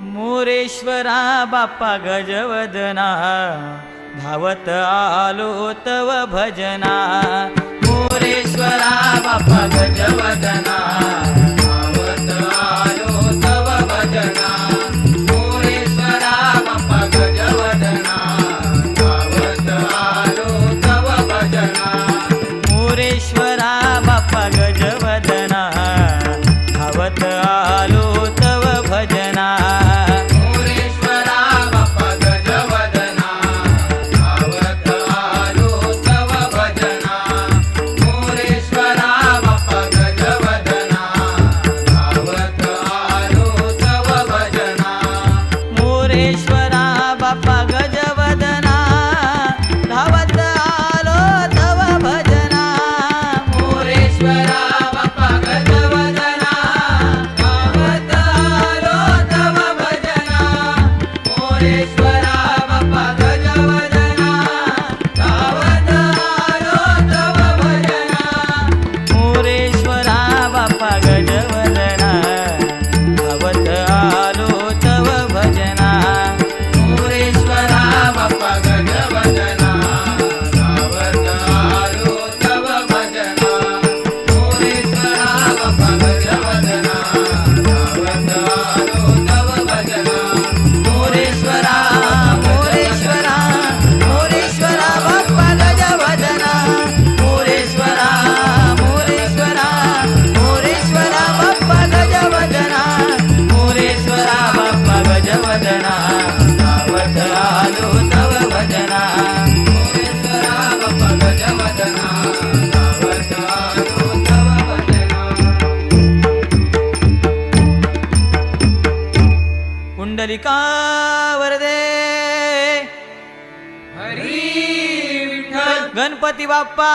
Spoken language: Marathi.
मोरेश्वरा बाप्पा गजवदना धावत आलो तव भजना. मोरेश्वरा बाप्पा गजवदना मोरेश्वरा बाप्पा गजवदना धावत आलो तव भजना. मोरेश्वरा बाप्पा गजवदना धावत आलो pagar. पुंडलिका वरदे। हरी गणपती बाप्पा।